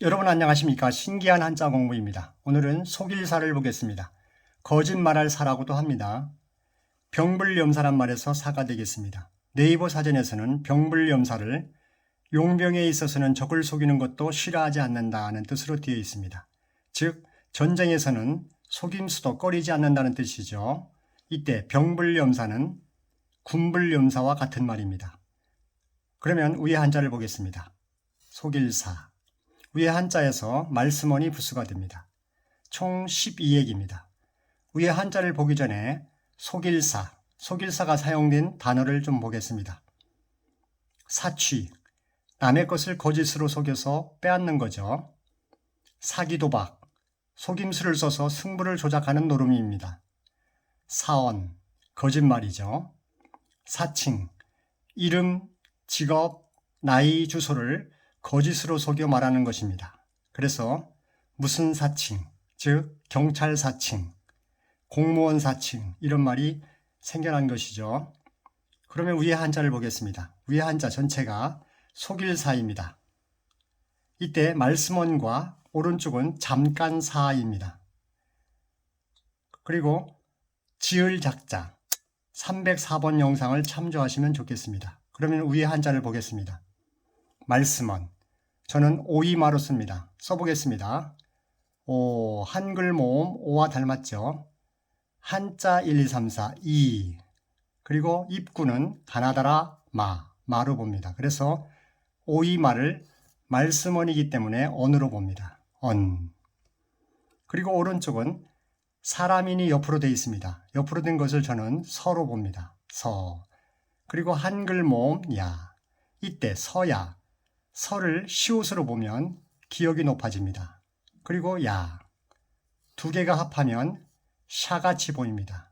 여러분 안녕하십니까? 신기한 한자 공부입니다. 오늘은 속일사를 보겠습니다. 거짓말할 사라고도 합니다. 병불염사란 말에서 사가 되겠습니다. 네이버 사전에서는 병불염사를 용병에 있어서는 적을 속이는 것도 싫어하지 않는다는 뜻으로 되어 있습니다. 즉 전쟁에서는 속임수도 꺼리지 않는다는 뜻이죠. 이때 병불염사는 군불염사와 같은 말입니다. 그러면 위에 한자를 보겠습니다. 속일사 위에 한자에서 말씀원이 부수가 됩니다. 총 12액입니다. 위에 한자를 보기 전에 속일사, 속일사가 사용된 단어를 좀 보겠습니다. 사취, 남의 것을 거짓으로 속여서 빼앗는 거죠. 사기도박, 속임수를 써서 승부를 조작하는 노름입니다. 사언, 거짓말이죠. 사칭, 이름, 직업, 나이, 주소를 거짓으로 속여 말하는 것입니다. 그래서 무슨 사칭, 즉 경찰 사칭, 공무원 사칭 이런 말이 생겨난 것이죠. 그러면 위에 한자를 보겠습니다. 위에 한자 전체가 속일사입니다. 이때 말씀원과 오른쪽은 잠깐 사입니다. 그리고 지을 작자 304번 영상을 참조하시면 좋겠습니다. 그러면 위에 한자를 보겠습니다. 말씀원 저는 오이마로 씁니다. 써보겠습니다. 오 한글 모음 오와 닮았죠. 한자 1, 2, 3, 4, 2 그리고 입구는 가나다라 마 마로 봅니다. 그래서 오이마를 말씀원이기 때문에 언으로 봅니다. 언 그리고 오른쪽은 사람인이 옆으로 되어 있습니다. 옆으로 된 것을 저는 서로 봅니다. 서 그리고 한글 모음 야 이때 서야 서를 시옷으로 보면 기억이 높아집니다. 그리고 야 두 개가 합하면 샤같이 보입니다.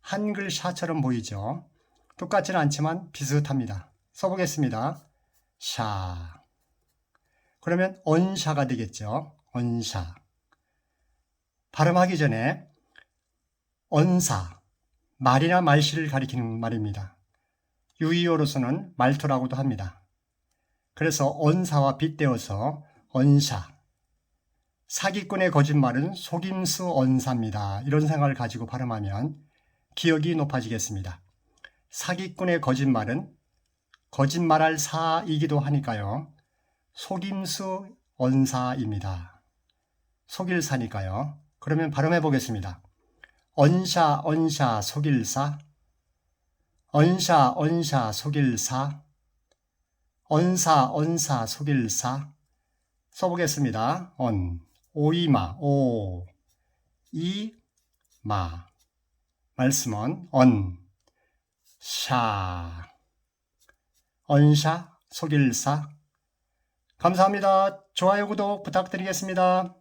한글 샤처럼 보이죠? 똑같지는 않지만 비슷합니다. 써보겠습니다. 샤. 그러면 언샤가 되겠죠? 언샤. 발음하기 전에 언사, 말이나 말씨를 가리키는 말입니다. 유의어로서는 말투라고도 합니다. 그래서 언사와 빗대어서 언샤. 사기꾼의 거짓말은 속임수 언사입니다. 이런 생각을 가지고 발음하면 기억이 높아지겠습니다. 사기꾼의 거짓말은 거짓말할 사이기도 하니까요. 속임수 언사입니다. 속일 사니까요. 그러면 발음해 보겠습니다. 언샤 언샤 속일사 언샤 언샤 속일사 언사 언사 속일사 써보겠습니다. 언 오이마 오 이 마 말씀은 언 샤 언샤 속일사 감사합니다. 좋아요 구독 부탁드리겠습니다.